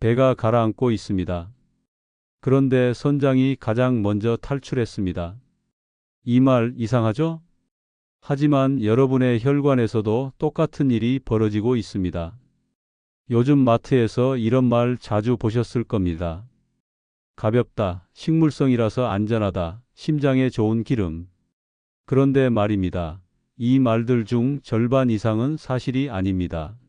배가 가라앉고 있습니다. 그런데 선장이 가장 먼저 탈출했습니다. 이 말 이상하죠? 하지만 여러분의 혈관에서도 똑같은 일이 벌어지고 있습니다. 요즘 마트에서 이런 말 자주 보셨을 겁니다. 가볍다, 식물성이라서 안전하다, 심장에 좋은 기름. 그런데 말입니다. 이 말들 중 절반 이상은 사실이 아닙니다.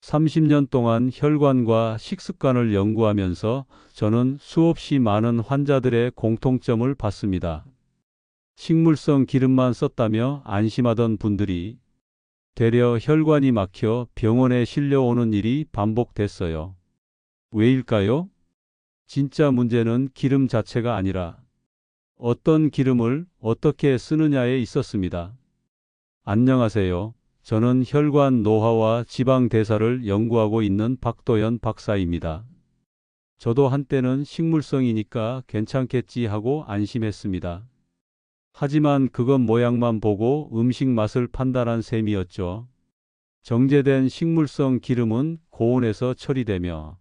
30년 동안 혈관과 식습관을 연구하면서 저는 수없이 많은 환자들의 공통점을 봤습니다. 식물성 기름만 썼다며 안심하던 분들이 되려 혈관이 막혀 병원에 실려오는 일이 반복됐어요. 왜일까요? 진짜 문제는 기름 자체가 아니라 어떤 기름을 어떻게 쓰느냐에 있었습니다. 안녕하세요. 저는 혈관 노화와 지방 대사를 연구하고 있는 박도현 박사입니다. 저도 한때는 식물성이니까 괜찮겠지 하고 안심했습니다. 하지만 그건 모양만 보고 음식 맛을 판단한 셈이었죠. 정제된 식물성 기름은 고온에서 처리되며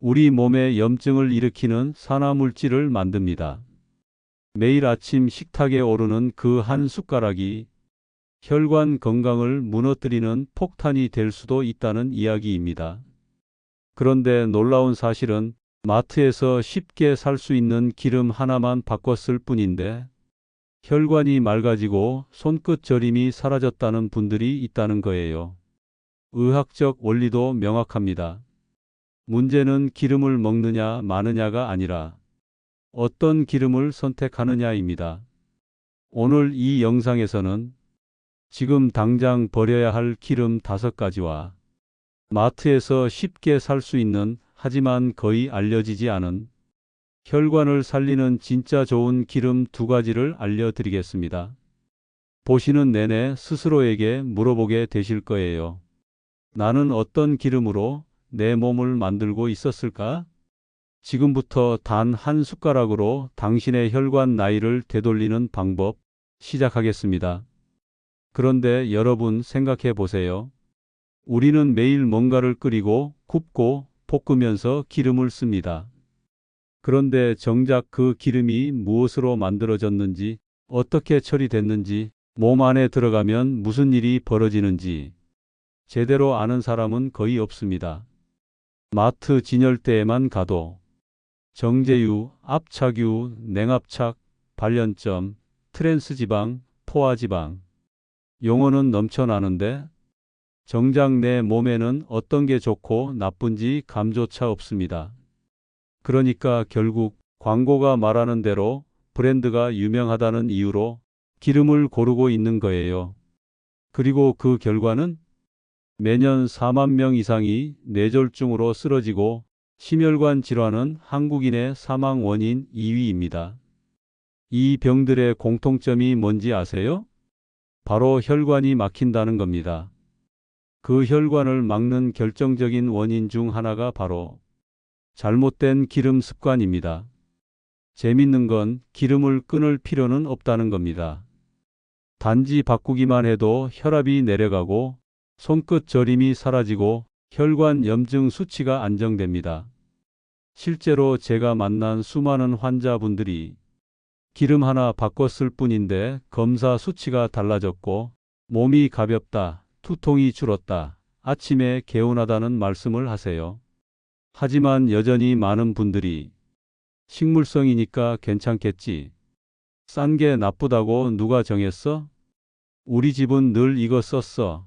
우리 몸에 염증을 일으키는 산화물질을 만듭니다. 매일 아침 식탁에 오르는 그 한 숟가락이 혈관 건강을 무너뜨리는 폭탄이 될 수도 있다는 이야기입니다. 그런데 놀라운 사실은 마트에서 쉽게 살 수 있는 기름 하나만 바꿨을 뿐인데 혈관이 맑아지고 손끝 저림이 사라졌다는 분들이 있다는 거예요. 의학적 원리도 명확합니다. 문제는 기름을 먹느냐 마느냐가 아니라 어떤 기름을 선택하느냐입니다. 오늘 이 영상에서는 지금 당장 버려야 할 기름 다섯 가지와 마트에서 쉽게 살 수 있는 하지만 거의 알려지지 않은 혈관을 살리는 진짜 좋은 기름 두 가지를 알려드리겠습니다. 보시는 내내 스스로에게 물어보게 되실 거예요. 나는 어떤 기름으로 내 몸을 만들고 있었을까? 지금부터 단 한 숟가락으로 당신의 혈관 나이를 되돌리는 방법 시작하겠습니다. 그런데 여러분 생각해 보세요. 우리는 매일 뭔가를 끓이고 굽고 볶으면서 기름을 씁니다. 그런데 정작 그 기름이 무엇으로 만들어졌는지, 어떻게 처리됐는지, 몸 안에 들어가면 무슨 일이 벌어지는지 제대로 아는 사람은 거의 없습니다. 마트 진열대에만 가도 정제유, 압착유, 냉압착, 발연점, 트랜스지방, 포화지방 용어는 넘쳐나는데 정작 내 몸에는 어떤 게 좋고 나쁜지 감조차 없습니다. 그러니까 결국 광고가 말하는 대로 브랜드가 유명하다는 이유로 기름을 고르고 있는 거예요. 그리고 그 결과는 매년 4만 명 이상이 뇌졸중으로 쓰러지고 심혈관 질환은 한국인의 사망 원인 2위입니다. 이 병들의 공통점이 뭔지 아세요? 바로 혈관이 막힌다는 겁니다. 그 혈관을 막는 결정적인 원인 중 하나가 바로 잘못된 기름 습관입니다. 재밌는 건 기름을 끊을 필요는 없다는 겁니다. 단지 바꾸기만 해도 혈압이 내려가고 손끝 저림이 사라지고 혈관 염증 수치가 안정됩니다. 실제로 제가 만난 수많은 환자분들이 기름 하나 바꿨을 뿐인데 검사 수치가 달라졌고 몸이 가볍다, 투통이 줄었다, 아침에 개운하다는 말씀을 하세요. 하지만 여전히 많은 분들이 식물성이니까 괜찮겠지. 싼 게 나쁘다고 누가 정했어? 우리 집은 늘 이거 썼어.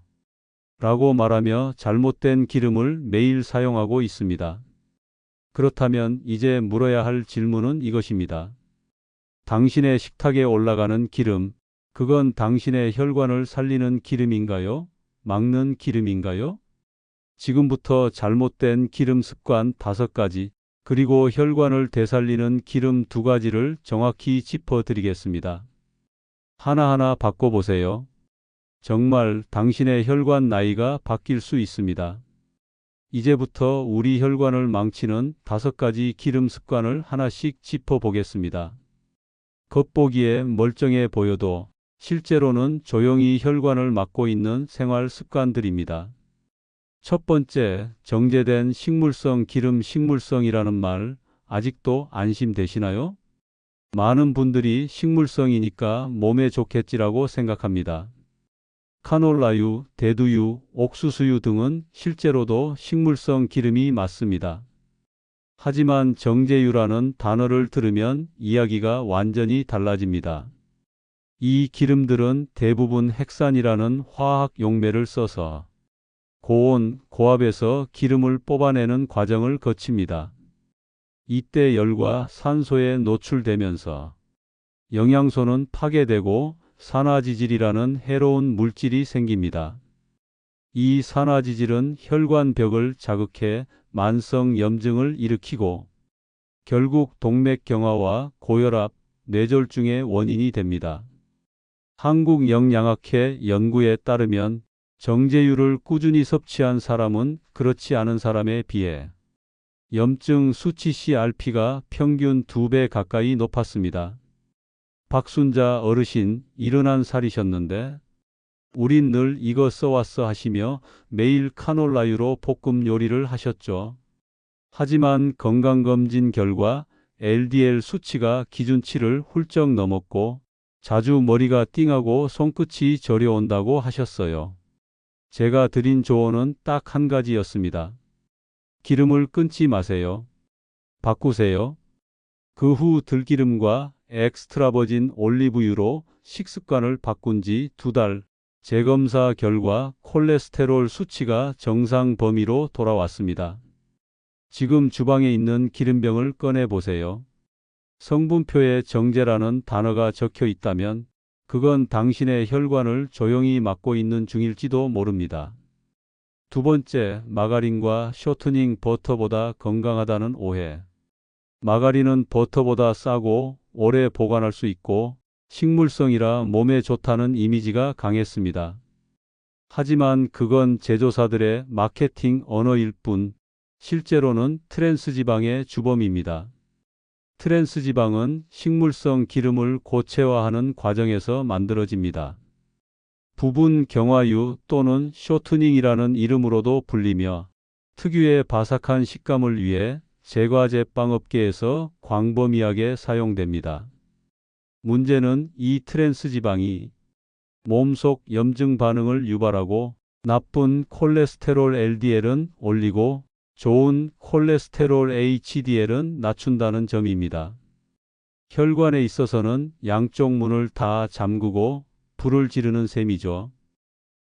라고 말하며 잘못된 기름을 매일 사용하고 있습니다. 그렇다면 이제 물어야 할 질문은 이것입니다. 당신의 식탁에 올라가는 기름, 그건 당신의 혈관을 살리는 기름인가요? 막는 기름인가요? 지금부터 잘못된 기름 습관 다섯 가지, 그리고 혈관을 되살리는 기름 두 가지를 정확히 짚어 드리겠습니다. 하나하나 바꿔보세요. 정말 당신의 혈관 나이가 바뀔 수 있습니다. 이제부터 우리 혈관을 망치는 다섯 가지 기름 습관을 하나씩 짚어 보겠습니다. 겉보기에 멀쩡해 보여도 실제로는 조용히 혈관을 막고 있는 생활 습관들입니다. 첫 번째, 정제된 식물성 기름 식물성이라는 말 아직도 안심되시나요? 많은 분들이 식물성이니까 몸에 좋겠지라고 생각합니다. 카놀라유, 대두유, 옥수수유 등은 실제로도 식물성 기름이 맞습니다. 하지만 정제유라는 단어를 들으면 이야기가 완전히 달라집니다. 이 기름들은 대부분 핵산이라는 화학 용매를 써서 고온, 고압에서 기름을 뽑아내는 과정을 거칩니다. 이때 열과 산소에 노출되면서 영양소는 파괴되고 산화지질이라는 해로운 물질이 생깁니다. 이 산화지질은 혈관벽을 자극해 만성 염증을 일으키고 결국 동맥경화와 고혈압, 뇌졸중의 원인이 됩니다. 한국영양학회 연구에 따르면 정제유를 꾸준히 섭취한 사람은 그렇지 않은 사람에 비해 염증 수치 CRP가 평균 2배 가까이 높았습니다. 박순자 어르신 71살이셨는데 우린 늘 이거 써왔어 하시며 매일 카놀라유로 볶음 요리를 하셨죠. 하지만 건강검진 결과 LDL 수치가 기준치를 훌쩍 넘었고 자주 머리가 띵하고 손끝이 저려온다고 하셨어요. 제가 드린 조언은 딱 한 가지였습니다. 기름을 끊지 마세요. 바꾸세요. 그 후 들기름과 엑스트라버진 올리브유로 식습관을 바꾼 지 두 달, 재검사 결과 콜레스테롤 수치가 정상 범위로 돌아왔습니다. 지금 주방에 있는 기름병을 꺼내 보세요. 성분표에 정제라는 단어가 적혀 있다면 그건 당신의 혈관을 조용히 막고 있는 중일지도 모릅니다. 두 번째, 마가린과 쇼트닝 버터보다 건강하다는 오해. 마가린은 버터보다 싸고 오래 보관할 수 있고 식물성이라 몸에 좋다는 이미지가 강했습니다. 하지만 그건 제조사들의 마케팅 언어일 뿐 실제로는 트랜스 지방의 주범입니다. 트랜스 지방은 식물성 기름을 고체화하는 과정에서 만들어집니다. 부분 경화유 또는 쇼트닝이라는 이름으로도 불리며 특유의 바삭한 식감을 위해 제과제 빵 업계에서 광범위하게 사용됩니다. 문제는 이 트랜스 지방이 몸속 염증 반응을 유발하고 나쁜 콜레스테롤 LDL은 올리고 좋은 콜레스테롤 HDL은 낮춘다는 점입니다. 혈관에 있어서는 양쪽 문을 다 잠그고 불을 지르는 셈이죠.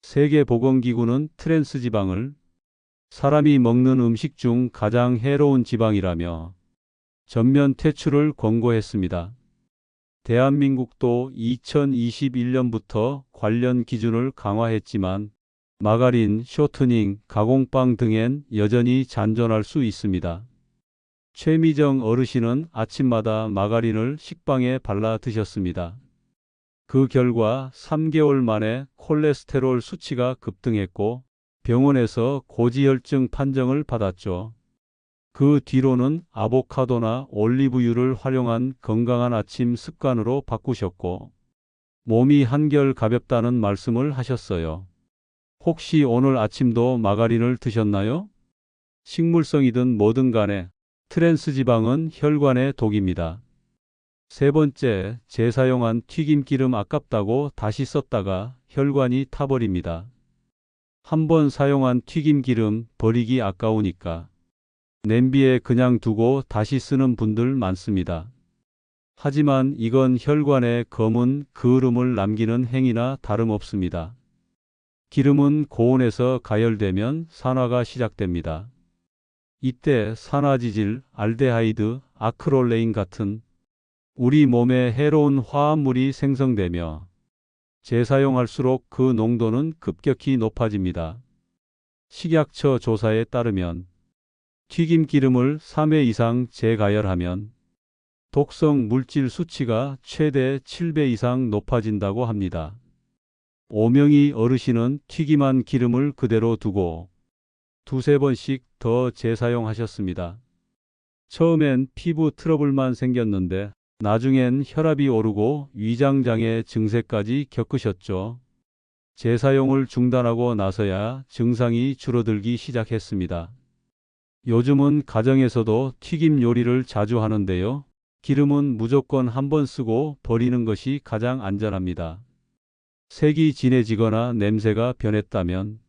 세계보건기구는 트랜스 지방을 사람이 먹는 음식 중 가장 해로운 지방이라며 전면 퇴출을 권고했습니다. 대한민국도 2021년부터 관련 기준을 강화했지만 마가린, 쇼트닝, 가공빵 등엔 여전히 잔존할 수 있습니다. 최미정 어르신은 아침마다 마가린을 식빵에 발라 드셨습니다. 그 결과 3개월 만에 콜레스테롤 수치가 급등했고 병원에서 고지혈증 판정을 받았죠. 그 뒤로는 아보카도나 올리브유를 활용한 건강한 아침 습관으로 바꾸셨고 몸이 한결 가볍다는 말씀을 하셨어요. 혹시 오늘 아침도 마가린을 드셨나요? 식물성이든 뭐든 간에 트랜스 지방은 혈관의 독입니다. 세 번째, 재사용한 튀김기름 아깝다고 다시 썼다가 혈관이 타버립니다. 한번 사용한 튀김기름 버리기 아까우니까 냄비에 그냥 두고 다시 쓰는 분들 많습니다. 하지만 이건 혈관에 검은 그을음을 남기는 행위나 다름없습니다. 기름은 고온에서 가열되면 산화가 시작됩니다. 이때 산화지질, 알데하이드, 아크롤레인 같은 우리 몸에 해로운 화합물이 생성되며 재사용할수록 그 농도는 급격히 높아집니다. 식약처 조사에 따르면 튀김 기름을 3회 이상 재가열하면 독성 물질 수치가 최대 7배 이상 높아진다고 합니다. 오명희 어르신은 튀김한 기름을 그대로 두고 두세 번씩 더 재사용하셨습니다. 처음엔 피부 트러블만 생겼는데 나중엔 혈압이 오르고 위장장애 증세까지 겪으셨죠. 재사용을 중단하고 나서야 증상이 줄어들기 시작했습니다. 요즘은 가정에서도 튀김 요리를 자주 하는데요. 기름은 무조건 한 번 쓰고 버리는 것이 가장 안전합니다. 색이 진해지거나 냄새가 변했다면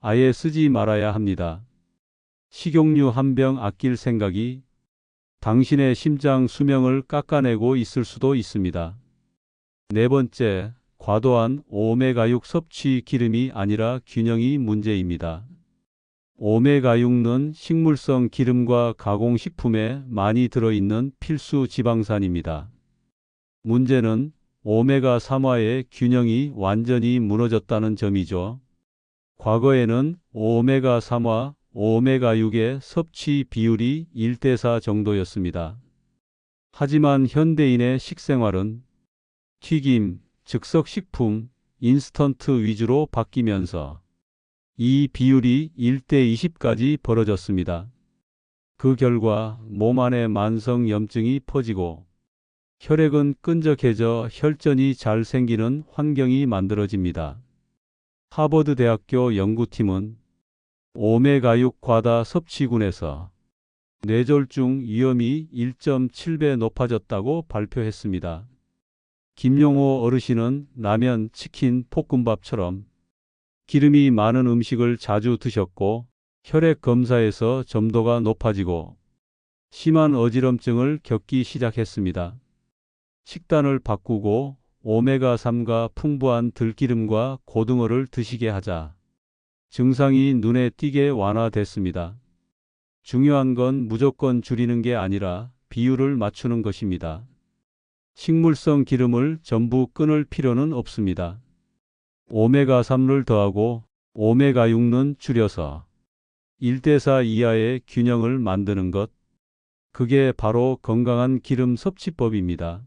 아예 쓰지 말아야 합니다. 식용유 한 병 아낄 생각이 당신의 심장 수명을 깎아내고 있을 수도 있습니다. 네 번째, 과도한 오메가6 섭취 기름이 아니라 균형이 문제입니다. 오메가6는 식물성 기름과 가공식품에 많이 들어있는 필수 지방산입니다. 문제는 오메가3화의 균형이 완전히 무너졌다는 점이죠. 과거에는 오메가3화, 오메가6의 섭취 비율이 1대4 정도였습니다. 하지만 현대인의 식생활은 튀김, 즉석식품, 인스턴트 위주로 바뀌면서 이 비율이 1대 20까지 벌어졌습니다. 그 결과 몸 안에 만성 염증이 퍼지고 혈액은 끈적해져 혈전이 잘 생기는 환경이 만들어집니다. 하버드 대학교 연구팀은 오메가6 과다 섭취군에서 뇌졸중 위험이 1.7배 높아졌다고 발표했습니다. 김용호 어르신은 라면, 치킨, 볶음밥처럼 기름이 많은 음식을 자주 드셨고 혈액 검사에서 점도가 높아지고 심한 어지럼증을 겪기 시작했습니다. 식단을 바꾸고 오메가3가 풍부한 들기름과 고등어를 드시게 하자 증상이 눈에 띄게 완화됐습니다. 중요한 건 무조건 줄이는 게 아니라 비율을 맞추는 것입니다. 식물성 기름을 전부 끊을 필요는 없습니다. 오메가3를 더하고 오메가6는 줄여서 1대4 이하의 균형을 만드는 것. 그게 바로 건강한 기름 섭취법입니다.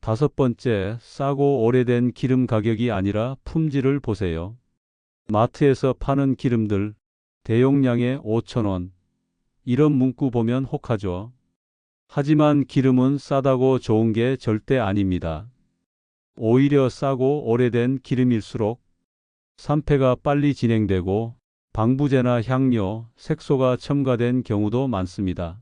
다섯 번째, 싸고 오래된 기름 가격이 아니라 품질을 보세요. 마트에서 파는 기름들, 대용량에 5천원. 이런 문구 보면 혹하죠. 하지만 기름은 싸다고 좋은 게 절대 아닙니다. 오히려 싸고 오래된 기름일수록 산패가 빨리 진행되고 방부제나 향료, 색소가 첨가된 경우도 많습니다.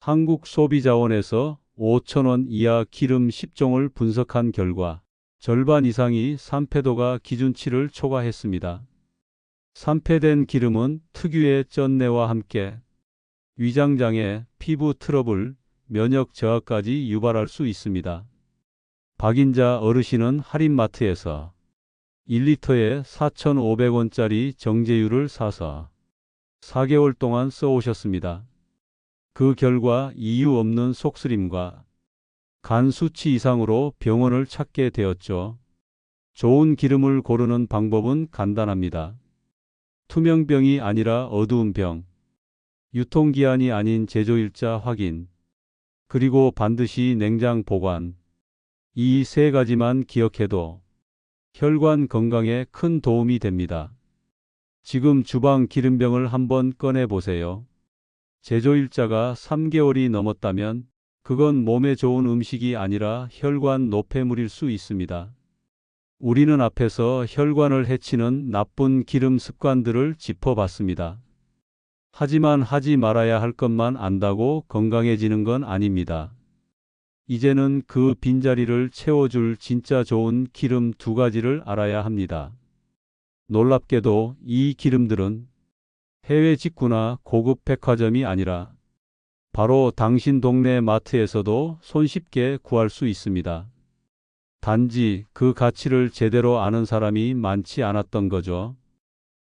한국소비자원에서 5천원 이하 기름 10종을 분석한 결과 절반 이상이 산패도가 기준치를 초과했습니다. 산패된 기름은 특유의 쩐내와 함께 위장장애, 피부 트러블, 면역 저하까지 유발할 수 있습니다. 박인자 어르신은 할인마트에서 1리터에 4,500원짜리 정제유를 사서 4개월 동안 써오셨습니다. 그 결과 이유 없는 속쓰림과 간 수치 이상으로 병원을 찾게 되었죠. 좋은 기름을 고르는 방법은 간단합니다. 투명병이 아니라 어두운 병, 유통기한이 아닌 제조일자 확인, 그리고 반드시 냉장 보관, 이 세 가지만 기억해도 혈관 건강에 큰 도움이 됩니다. 지금 주방 기름병을 한번 꺼내 보세요. 제조일자가 3개월이 넘었다면 그건 몸에 좋은 음식이 아니라 혈관 노폐물일 수 있습니다. 우리는 앞에서 혈관을 해치는 나쁜 기름 습관들을 짚어봤습니다. 하지만 하지 말아야 할 것만 안다고 건강해지는 건 아닙니다. 이제는 그 빈자리를 채워줄 진짜 좋은 기름 두 가지를 알아야 합니다. 놀랍게도 이 기름들은 해외 직구나 고급 백화점이 아니라 바로 당신 동네 마트에서도 손쉽게 구할 수 있습니다. 단지 그 가치를 제대로 아는 사람이 많지 않았던 거죠.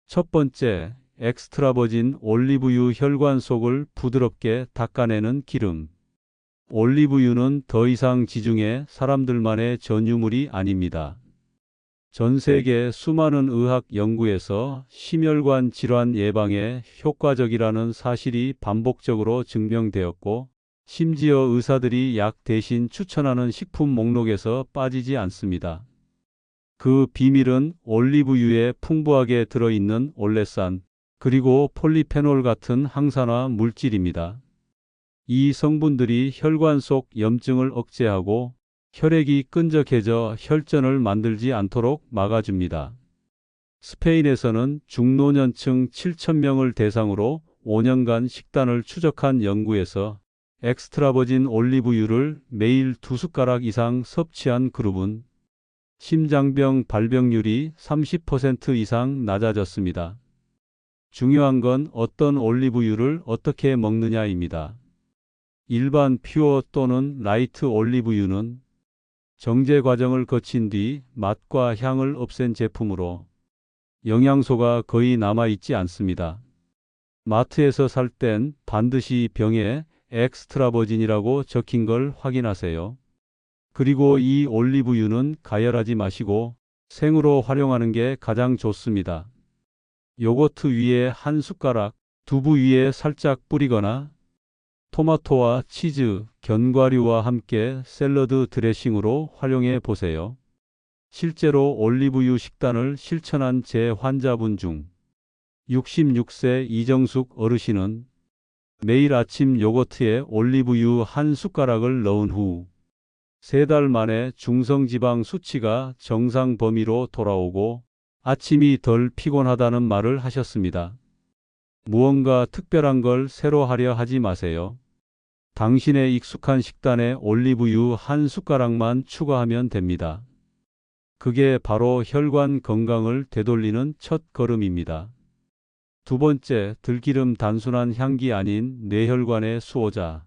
첫 번째, 엑스트라버진 올리브유 혈관 속을 부드럽게 닦아내는 기름. 올리브유는 더 이상 지중해 사람들만의 전유물이 아닙니다. 전 세계 수많은 의학 연구에서 심혈관 질환 예방에 효과적이라는 사실이 반복적으로 증명되었고, 심지어 의사들이 약 대신 추천하는 식품 목록에서 빠지지 않습니다. 그 비밀은 올리브유에 풍부하게 들어있는 올레산, 그리고 폴리페놀 같은 항산화 물질입니다. 이 성분들이 혈관 속 염증을 억제하고 혈액이 끈적해져 혈전을 만들지 않도록 막아줍니다. 스페인에서는 중노년층 7,000명을 대상으로 5년간 식단을 추적한 연구에서 엑스트라버진 올리브유를 매일 두 숟가락 이상 섭취한 그룹은 심장병 발병률이 30% 이상 낮아졌습니다. 중요한 건 어떤 올리브유를 어떻게 먹느냐입니다. 일반 퓨어 또는 라이트 올리브유는 정제 과정을 거친 뒤 맛과 향을 없앤 제품으로 영양소가 거의 남아있지 않습니다. 마트에서 살 땐 반드시 병에 엑스트라버진이라고 적힌 걸 확인하세요. 그리고 이 올리브유는 가열하지 마시고 생으로 활용하는 게 가장 좋습니다. 요거트 위에 한 숟가락, 두부 위에 살짝 뿌리거나 토마토와 치즈, 견과류와 함께 샐러드 드레싱으로 활용해 보세요. 실제로 올리브유 식단을 실천한 제 환자분 중 66세 이정숙 어르신은 매일 아침 요거트에 올리브유 한 숟가락을 넣은 후 세 달 만에 중성지방 수치가 정상 범위로 돌아오고 아침이 덜 피곤하다는 말을 하셨습니다. 무언가 특별한 걸 새로 하려 하지 마세요. 당신의 익숙한 식단에 올리브유 한 숟가락만 추가하면 됩니다. 그게 바로 혈관 건강을 되돌리는 첫 걸음입니다. 두 번째, 들기름 단순한 향기 아닌 뇌혈관의 수호자.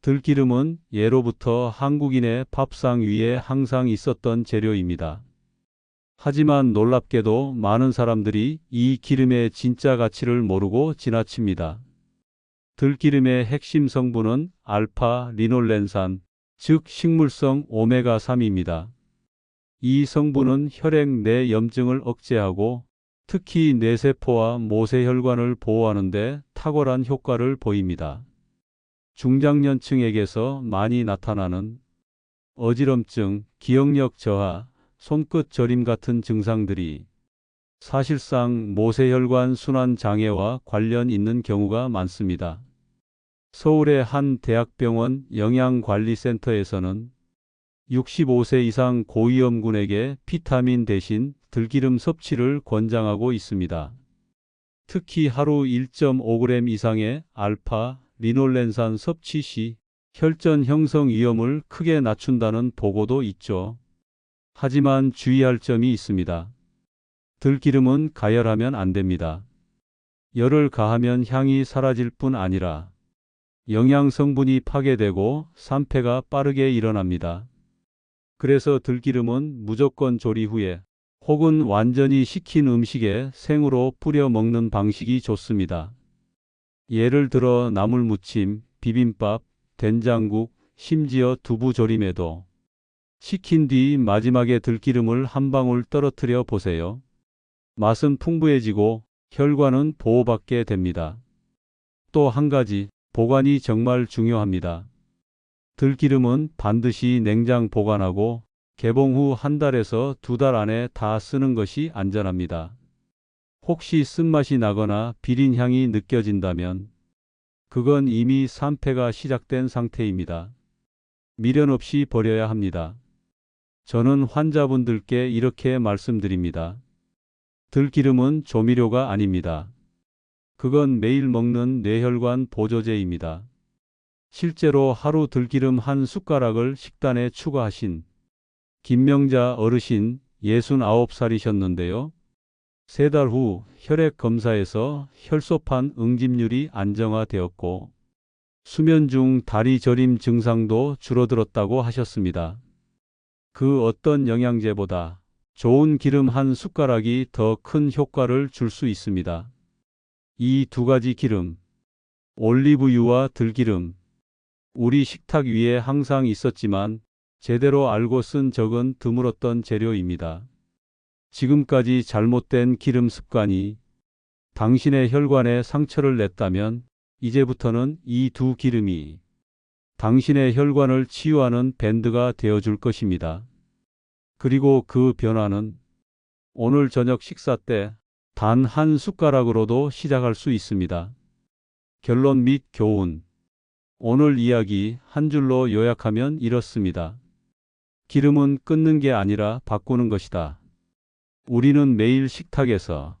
들기름은 예로부터 한국인의 밥상 위에 항상 있었던 재료입니다. 하지만 놀랍게도 많은 사람들이 이 기름의 진짜 가치를 모르고 지나칩니다. 들기름의 핵심 성분은 알파 리놀렌산, 즉 식물성 오메가3입니다. 이 성분은 혈액 내 염증을 억제하고 특히 뇌세포와 모세혈관을 보호하는데 탁월한 효과를 보입니다. 중장년층에게서 많이 나타나는 어지럼증, 기억력 저하, 손끝 저림 같은 증상들이 사실상 모세혈관 순환 장애와 관련 있는 경우가 많습니다. 서울의 한 대학병원 영양관리센터에서는 65세 이상 고위험군에게 비타민 대신 들기름 섭취를 권장하고 있습니다. 특히 하루 1.5g 이상의 알파 리놀렌산 섭취 시 혈전 형성 위험을 크게 낮춘다는 보고도 있죠. 하지만 주의할 점이 있습니다. 들기름은 가열하면 안 됩니다. 열을 가하면 향이 사라질 뿐 아니라 영양 성분이 파괴되고 산패가 빠르게 일어납니다. 그래서 들기름은 무조건 조리 후에 혹은 완전히 식힌 음식에 생으로 뿌려 먹는 방식이 좋습니다. 예를 들어 나물무침, 비빔밥, 된장국, 심지어 두부조림에도 식힌 뒤 마지막에 들기름을 한 방울 떨어뜨려 보세요. 맛은 풍부해지고 혈관은 보호받게 됩니다. 또 한 가지, 보관이 정말 중요합니다. 들기름은 반드시 냉장 보관하고 개봉 후 한 달에서 두 달 안에 다 쓰는 것이 안전합니다. 혹시 쓴맛이 나거나 비린 향이 느껴진다면 그건 이미 산패가 시작된 상태입니다. 미련 없이 버려야 합니다. 저는 환자분들께 이렇게 말씀드립니다. 들기름은 조미료가 아닙니다. 그건 매일 먹는 뇌혈관 보조제입니다. 실제로 하루 들기름 한 숟가락을 식단에 추가하신 김명자 어르신 69살이셨는데요. 세 달 후 혈액 검사에서 혈소판 응집률이 안정화되었고 수면 중 다리 저림 증상도 줄어들었다고 하셨습니다. 그 어떤 영양제보다 좋은 기름 한 숟가락이 더 큰 효과를 줄 수 있습니다. 이 두 가지 기름, 올리브유와 들기름, 우리 식탁 위에 항상 있었지만 제대로 알고 쓴 적은 드물었던 재료입니다. 지금까지 잘못된 기름 습관이 당신의 혈관에 상처를 냈다면 이제부터는 이 두 기름이 당신의 혈관을 치유하는 밴드가 되어줄 것입니다. 그리고 그 변화는 오늘 저녁 식사 때 단 한 숟가락으로도 시작할 수 있습니다. 결론 및 교훈. 오늘 이야기 한 줄로 요약하면 이렇습니다. 기름은 끊는 게 아니라 바꾸는 것이다. 우리는 매일 식탁에서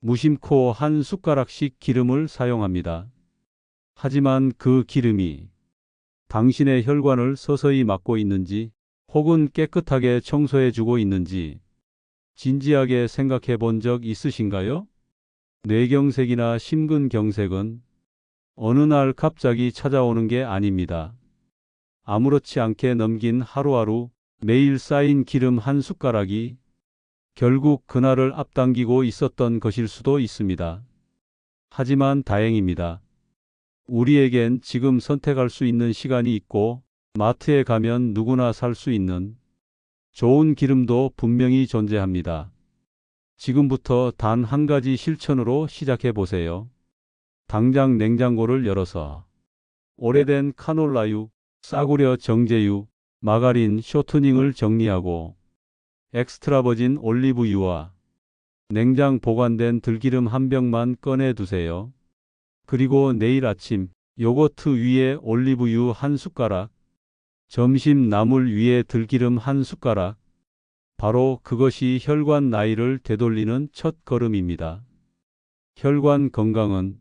무심코 한 숟가락씩 기름을 사용합니다. 하지만 그 기름이 당신의 혈관을 서서히 막고 있는지 혹은 깨끗하게 청소해 주고 있는지 진지하게 생각해 본 적 있으신가요? 뇌경색이나 심근경색은 어느 날 갑자기 찾아오는 게 아닙니다. 아무렇지 않게 넘긴 하루하루 매일 쌓인 기름 한 숟가락이 결국 그날을 앞당기고 있었던 것일 수도 있습니다. 하지만 다행입니다. 우리에겐 지금 선택할 수 있는 시간이 있고 마트에 가면 누구나 살 수 있는 좋은 기름도 분명히 존재합니다. 지금부터 단 한 가지 실천으로 시작해 보세요. 당장 냉장고를 열어서 오래된 카놀라유, 싸구려 정제유, 마가린, 쇼트닝을 정리하고 엑스트라 버진 올리브유와 냉장 보관된 들기름 한 병만 꺼내 두세요. 그리고 내일 아침 요거트 위에 올리브유 한 숟가락, 점심 나물 위에 들기름 한 숟가락, 바로 그것이 혈관 나이를 되돌리는 첫 걸음입니다. 혈관 건강은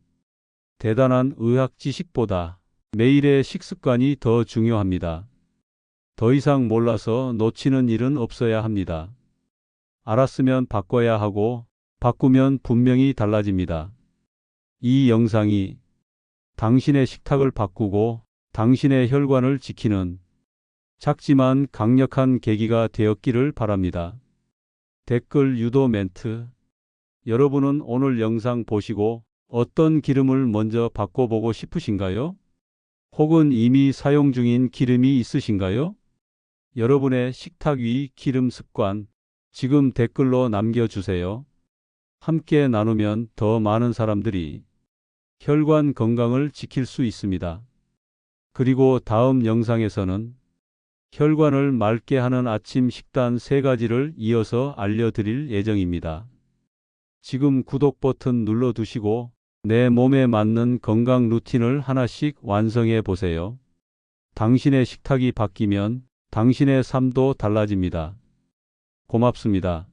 대단한 의학 지식보다 매일의 식습관이 더 중요합니다. 더 이상 몰라서 놓치는 일은 없어야 합니다. 알았으면 바꿔야 하고 바꾸면 분명히 달라집니다. 이 영상이 당신의 식탁을 바꾸고 당신의 혈관을 지키는 작지만 강력한 계기가 되었기를 바랍니다. 댓글 유도 멘트 여러분은 오늘 영상 보시고 어떤 기름을 먼저 바꿔보고 싶으신가요? 혹은 이미 사용 중인 기름이 있으신가요? 여러분의 식탁 위 기름 습관 지금 댓글로 남겨주세요. 함께 나누면 더 많은 사람들이 혈관 건강을 지킬 수 있습니다. 그리고 다음 영상에서는 혈관을 맑게 하는 아침 식단 세 가지를 이어서 알려드릴 예정입니다. 지금 구독 버튼 눌러두시고 내 몸에 맞는 건강 루틴을 하나씩 완성해 보세요. 당신의 식탁이 바뀌면 당신의 삶도 달라집니다. 고맙습니다.